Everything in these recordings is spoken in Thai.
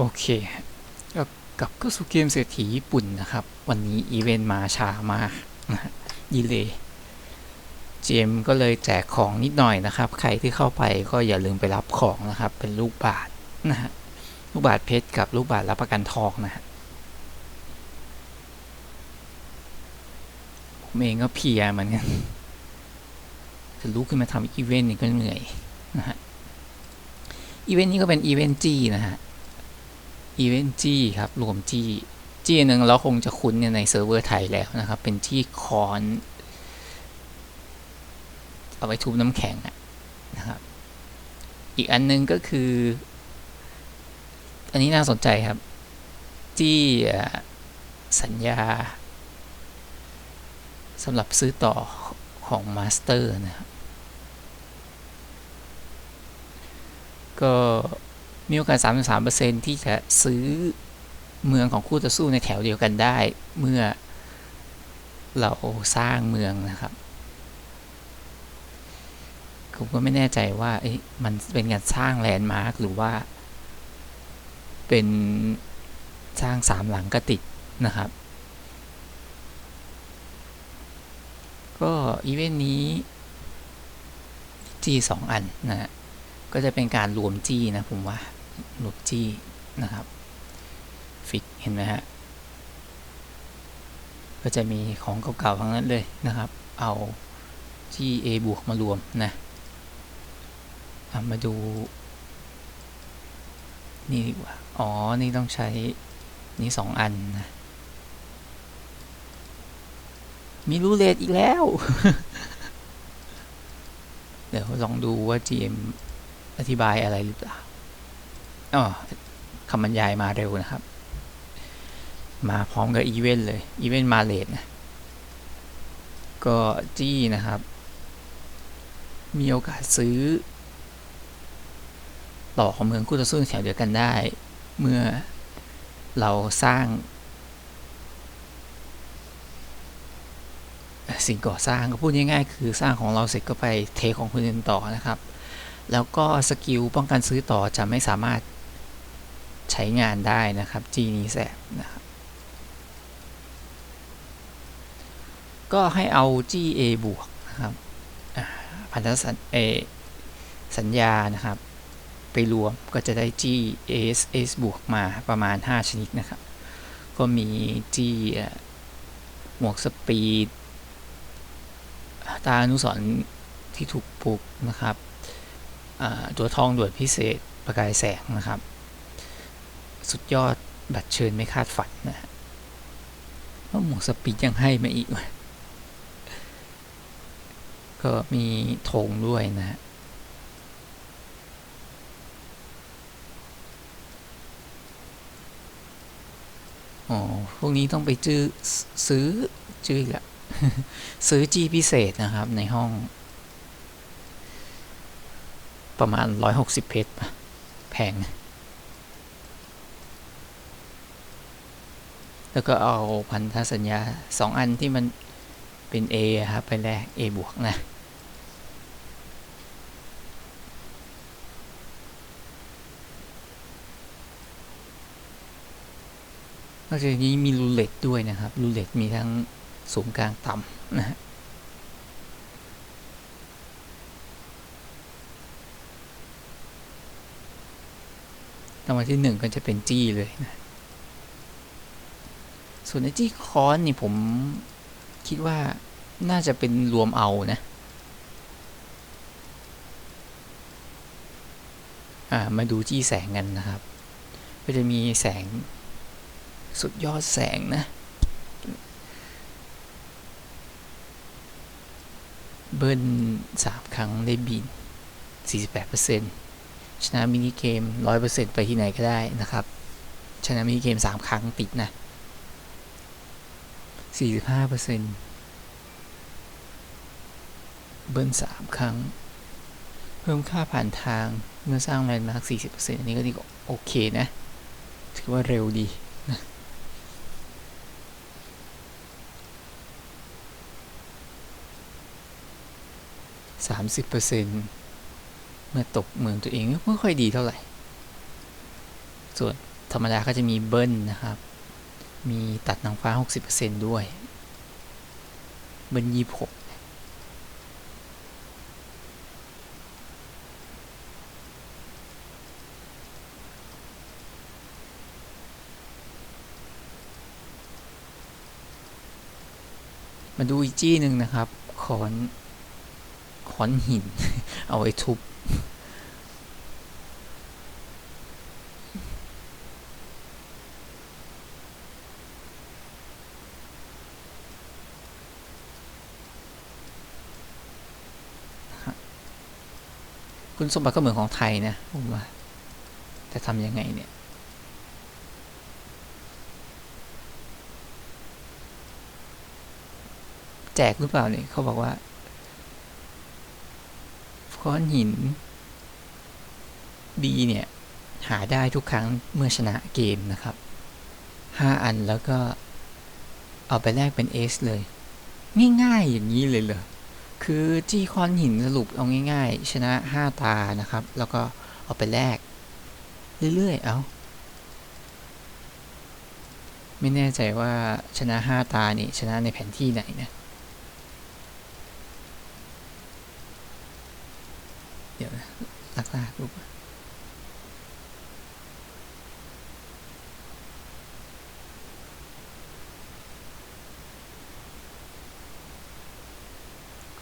โอเคก็กลับเข้าสู่เกมเศรษฐีญี่ปุ่นนะครับ วันนี้อีเวนต์มาช้ามากนะฮะดีเลยเจมก็เลยแจกของนิดหน่อยนะครับ ใครที่เข้าไปก็อย่าลืมไปรับของนะครับ เป็นลูกบาทนะฮะลูกบาทเพชรกับลูกบาทรับประกันทองนะฮะผมเองก็เพียเหมือนกันจะลุกขึ้นมาทำอีเวนต์นี่ก็เหนื่อยนะฮะอีเวนต์นี้ก็เป็นอีเวนต์จี้นะฮะ อีเวนต์จี้ครับ รวมจี้จี้หนึ่งเราคงจะคุ้นในเซิร์ฟเวอร์ไทยแล้วนะครับ เป็นจี้คอนเอาไว้ทุบน้ำแข็งนะครับ อีกอันนึงก็คือ อันนี้น่าสนใจครับจี้อ่สัญญาสำหรับซื้อต่อของมาสเตอร์นะครับก็ มีโอกาส 33%ที่จะซื้อเมืองของคู่ต่อสู้ในแถวเดียวกันได้ เมื่อเราสร้างเมืองนะครับผมก็ไม่แน่ใจว่ามันเป็นการสร้างแลนด์มาร์คหรือว่า เป็นสร้างสามหลังก็ติดนะครับ ก็อีเวนต์นี้จีสองอันนะฮะก็จะเป็นการรวมจีนะผมว่า รวมจี้นะครับ ฟิกเห็นไหมฮะ ก็จะมีของเก่าๆทั้งนั้นเลยนะครับ เอาจี้ A บวกมารวมนะเอามาดู นี่ดีกว่า อ๋อ นี่ต้องใช้ นี่สองอันนะ มีรูเลตอีกแล้ว เดี๋ยวลองดูว่า GM อธิบายอะไรหรือเปล่า อ๋อคำบรรยายมาเร็วนะครับ มาพร้อมกับอีเวนต์เลย อีเวนต์มาเลทนะ ก็จี้นะครับ มีโอกาสซื้อ ต่อของเมืองคู่ต่อสู้แถวเดียวกันได้ เมื่อเราสร้าง สิ่งก่อสร้างก็พูดง่ายๆ คือสร้างของเราเสร็จก็ไปเทของคนอื่นต่อนะครับ แล้วก็สกิลป้องกันซื้อต่อจะไม่สามารถ ใช้งานได้นะครับ G นี้แสบนะครับ ก็ให้เอา GA บวกนะครับพันธสัญเอสัญญานะครับ ไปรวมก็จะได้ GAS บวกมาประมาณ 5 ชนิดนะครับ ก็มี G หมวกสปีดตาอนุสรที่ถูกปลูกนะครับตัวทองด่วนพิเศษประกายแสงนะครับ สุดยอดบัตรเชิญไม่คาดฝันนะว่าหมวกสปีดยังให้มาอีก ก็มีธงด้วยนะอ๋อ พวกนี้ต้องไปจื้อซื้อจื้ออีกละซื้อจีพิเศษนะครับในห้อง ประมาณ 160 เพชรแพง แล้วก็เอาพันธสัญญา 2 อันที่มันเป็น A ครับไปแลก A บวกนะ นอกจากนี้มีรูเล็ตด้วยนะครับ รูเล็ตมีทั้งสูงกลางต่ำนะฮะรางวัลที่หนึ่งก็จะเป็นจี้เลยนะ ส่วนในจี้คอนนี่ผมคิดว่าน่าจะเป็นรวมเอานะอ่ามาดูจี้แสงกันนะครับ ก็จะมีแสงสุดยอดแสงนะ เบิ้ลสามครั้งได้บิน 48%ชนะมินิเกม 100%ไปที่ไหนก็ได้นะครับ ชนะมินิเกม 3 ครั้งติดนะ 45%เบิ้ล3 ครั้ง เพิ่มค่าผ่านทางเมื่อสร้างแลนด์มาร์ค40%อันนี้ก็ดีก็โอเคนะ ถือว่าเร็วดีนะสามสิบเปอร์เซ็นเมื่อตกเมืองตัวเองไม่ค่อยดีเท่าไหร่ ส่วนธรรมดาก็จะมีเบิ้ลนะครับ มีตัดนางฟ้า 60%ด้วย เบิ้ล26มาดูอีกจี้หนึ่งนะครับ ขอน ขอนหิน เอาไว้ทุบ สมบัติก็เหมือนของไทยนะผมว่าแต่ทำยังไงเนี่ยแจกหรือเปล่าเนี่ยเขาบอกว่าก้อนหินดีเนี่ย หาได้ทุกครั้งเมื่อชนะเกมนะครับ 5 อันแล้วก็เอาไปแลกเป็นเอสเลย ง่ายๆอย่างนี้เลยเหรอ คือจี้คอนหินสรุปเอาง่ายๆ ชนะ 5 ตานะครับ แล้วก็เอาไปแลกเรื่อยๆ เอาไม่แน่ใจว่าชนะ 5 ตานี่ชนะในแผนที่ไหนนะ เดี๋ยวนะลักลากรูป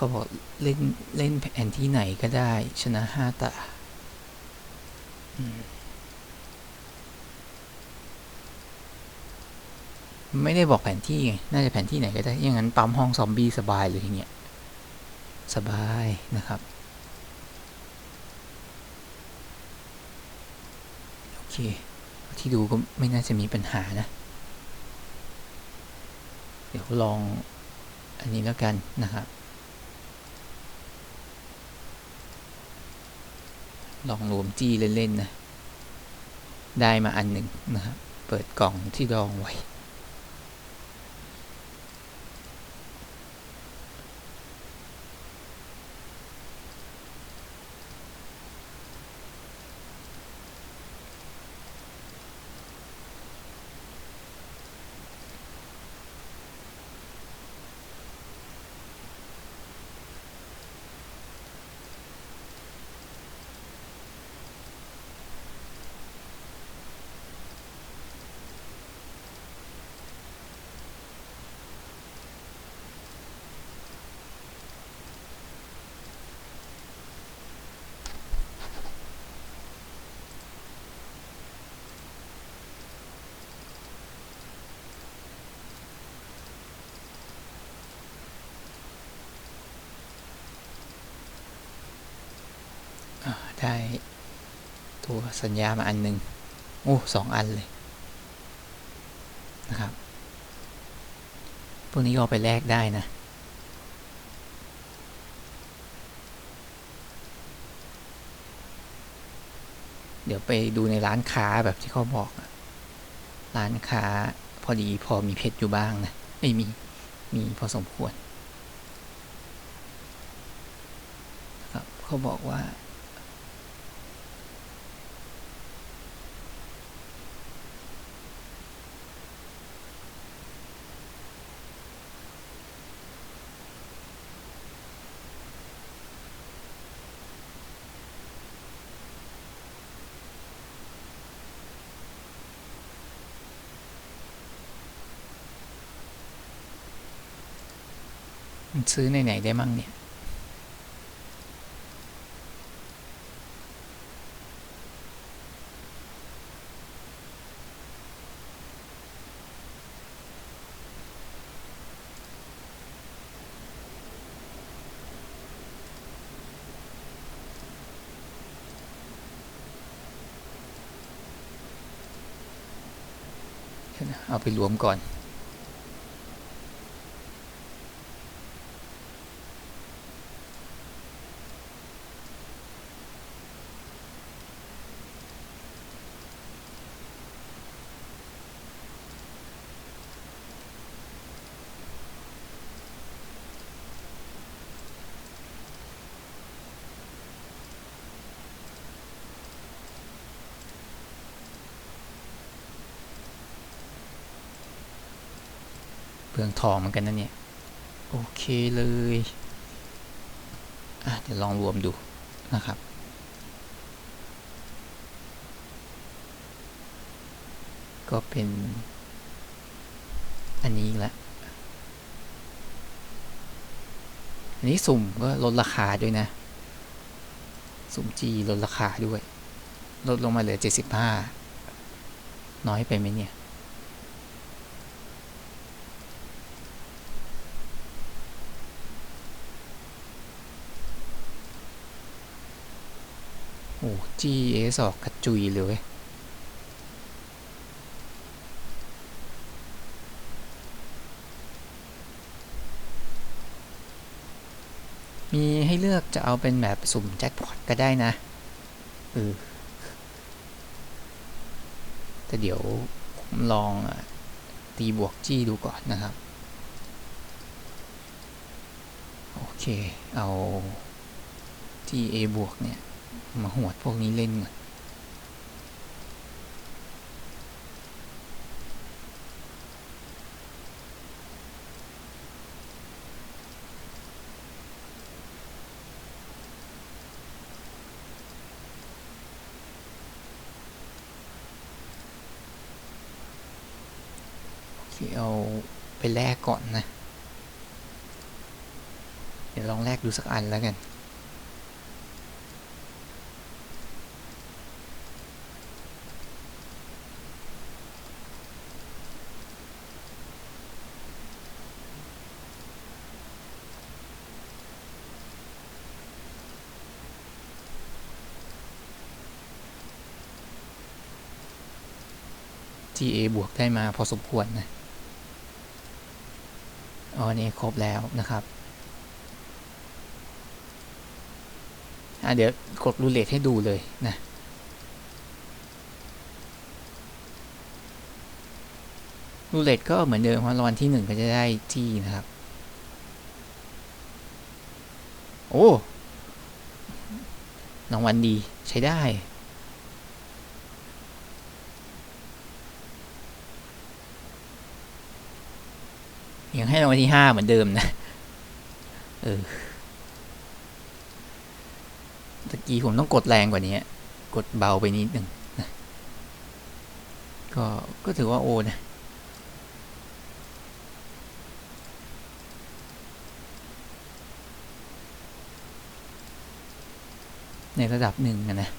เขาบอกเล่นเล่นแผนที่ไหนก็ได้ชนะห้าตาไม่ได้บอกแผนที่ไง น่าจะแผนที่ไหนก็ได้ อย่างนั้นปั๊มห้องซอมบี้สบายเลยอย่างเงี้ย สบายนะครับ โอเค ที่ดูก็ไม่น่าจะมีปัญหานะ เดี๋ยวลองอันนี้แล้วกันนะครับ ลองรวมจี้เล่นๆนะ ได้มาอันหนึ่งนะครับ เปิดกล่องที่ดองไว้ อ่า ได้ตัวสัญญามาอันหนึ่งโอ้สองอันเลยนะครับพวกนี้ก็เอาไปแลกได้นะ เดี๋ยวไปดูในร้านค้าแบบที่เขาบอก ร้านค้าพอดีพอมีเพชรอยู่บ้างนะไม่มี มีพอสมควรครับเขาบอกว่า ซื้อในไหนได้มั่งเนี่ยเดี๋ยวนะเอาไปรวมก่อน ลืองทองเหมือนกันนะเนี่ยโอเคเลยอะเดี๋ยวลองรวมดูนะครับ ก็เป็น อันนี้อีกแล้วอันนี้สุ่มก็ลดราคาด้วยนะ สุ่มจีลดราคาด้วย ลดลงมาเหลือ 75 น้อยไปไหมเนี่ย โอ้ GS ออกกระจุยเลยเว้ยมีให้เลือกจะเอาเป็นแบบสุ่มแจ็คพอตก็ได้นะเออแต่เดี๋ยวผมลองอะตีบวกจี้ดูก่อนนะครับ โอเค เอา GA บวกเนี่ย มาหวดพวกนี้เล่นก่อนเอาไปแลกก่อนนะ เดี๋ยวลองแลกดูสักอันแล้วกัน GA บวกได้มาพอสมควรนะอ๋อนี่ครบแล้วนะครับอะเดี๋ยวกดรูเลทให้ดูเลยนะรูเลทก็เหมือนเดิมว่ารางวัลที่หนึ่งก็จะได้ที่นะครับ โอ้รางวัลดีใช้ได้ ยังให้รางวัลที่ห้าเหมือนเดิมนะ เออตะกี้ผมต้องกดแรงกว่านี้ กดเบาไปนิดหนึ่งนะก็ ก็ถือว่าโอนะในระดับหนึ่งอะนะ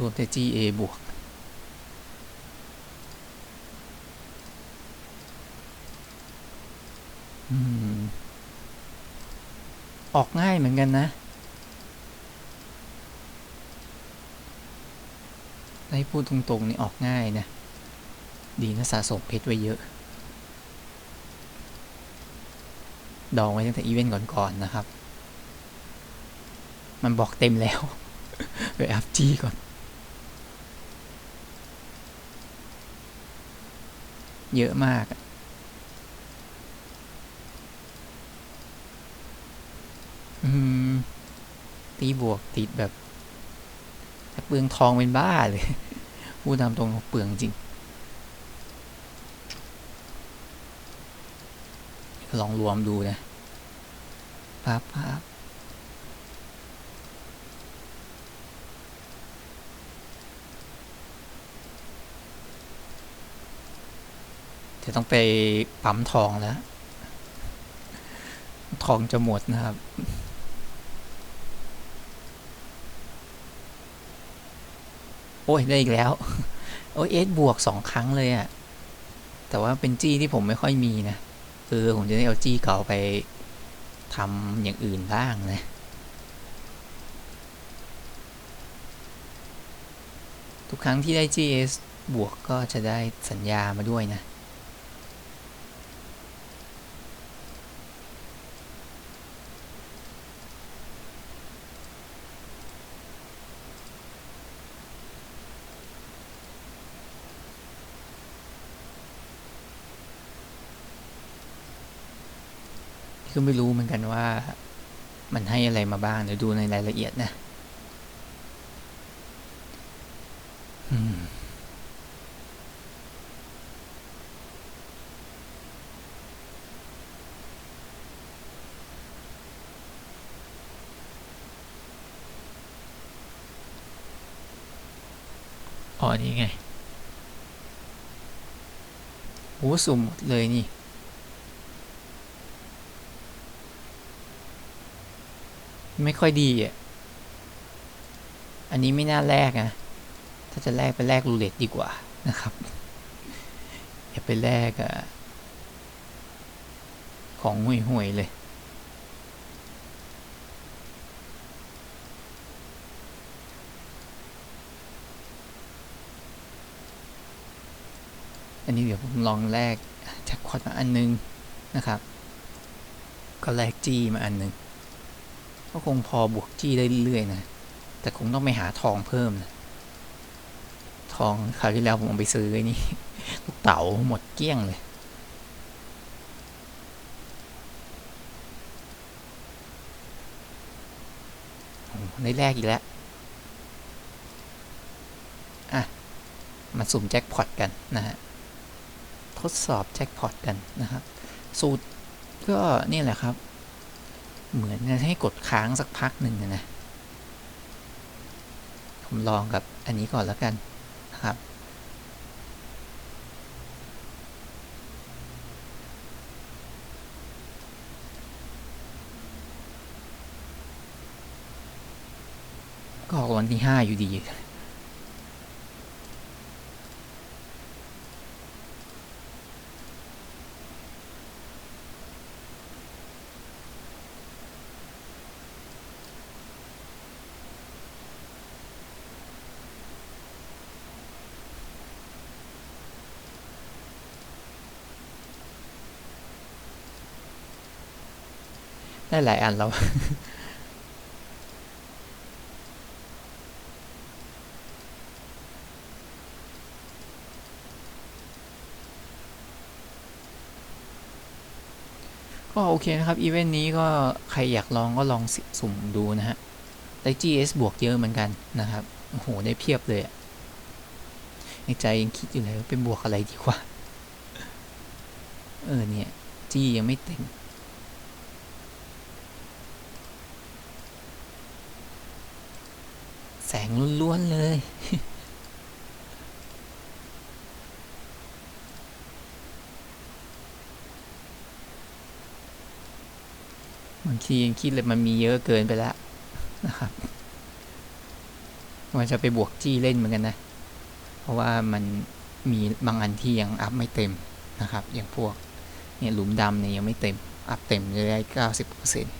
รวมแต่ GA บวกอออกง่ายเหมือนกันนะ ให้พูดตรงๆนี่ออกง่ายนะ ดีนะสะสมเพชรไว้เยอะ ดองไว้ตั้งแต่อีเวนต์ก่อนๆนนะครับ มันบอกเต็มแล้ว ไปอัพจีก่อน เยอะมาก อืม ตีบวกติดแบบเปลืองทองเป็นบ้าเลย พูดตามตรงเปลืองจริง ลองรวมดูนะปั๊บปั๊บ จะต้องไปปั๊มทองแล้ว ทองจะหมดนะครับโอ้ยได้อีกแล้ว โอ้ยเอสบวกสองครั้งเลยอะ่ะ แต่ว่าเป็นจี้ที่ผมไม่ค่อยมีนะเออผมจะได้เอาจี้เก่าไปทำอย่างอื่นบ้างนะทุกครั้งที่ได้ GS บวกก็จะได้สัญญามาด้วยนะ็ไม่รู้เหมือนกันว่ามันให้อะไรมาบ้าง เดี๋ยวดูในรายละเอียดนะอ๋อนี่ไงโอ้สุ่มหมดเลยนี่ ไม่ค่อยดีอะ อันนี้ไม่น่าแลกนะ ถ้าจะแลกไปแลกรูเล็ตดีกว่านะครับ อย่าไปแลกอะของห่วยๆเลยอันนี้เดี๋ยวผมลองแลกแจ็คพอตมาอันนึงนะครับ ก็แลกจี้มาอันนึง ก็คงพอบวกจี้ได้เรื่อยๆนะ แต่คงต้องไปหาทองเพิ่มนะทองคราวที่แล้วผมเอาไปซื้อนี่ลูกเต๋าหมดเกลี้ยงเลยโอ้โหได้แรกอีกแล้ว อะ มาสุ่มแจ็คพอตกันนะฮะ ทดสอบแจ็คพอตกันนะครับ สูตรก็นี่แหละครับ เหมือนจะให้กดค้างสักพักหนึ่งนะนะ ผมลองกับอันนี้ก่อนแล้วกันนะครับ ก็ออกวันที่ห้าอยู่ดี ได้หลายอันแล้วก็โอเคนะครับ อีเวนต์นี้ก็ใครอยากลองก็ลองสุ่มดูนะฮะ ได้ GS บวกเยอะเหมือนกันนะครับ โอ้โห ได้เพียบเลยอะในใจยังคิดอยู่เลยว่าเป็นบวกอะไรดีกว่า เออเนี่ย G ยังไม่เต็ม แสงล้วนเลยบางทียังคิดเลยมันมีเยอะเกินไปแล้วนะครับว่าจะไปบวกจี้เล่นเหมือนกันนะ เพราะว่ามันมีบางอันที่ยังอัพไม่เต็มนะครับ อย่างพวกเนี่ยหลุมดำเนี่ยยังไม่เต็ม อัพเต็มเลยได้เก้าสิบเปอร์เซ็นต์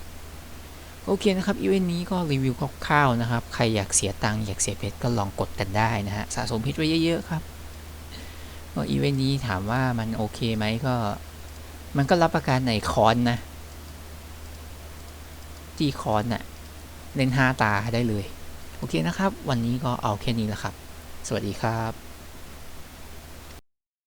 โอเคนะครับอีเวนต์นี้ก็รีวิวคร่าวๆนะครับ ใครอยากเสียตังค์อยากเสียเพชรก็ลองกดกันได้นะฮะสะสมเพชรไว้เยอะๆครับก็อีเวนต์นี้ถามว่ามันโอเคไหมก็ มันก็รับประกันในคอนนะจีคอนน่ะเล่นห้าตาได้เลย โอเคนะครับ วันนี้ก็เอาแค่นี้แหละครับ สวัสดีครับ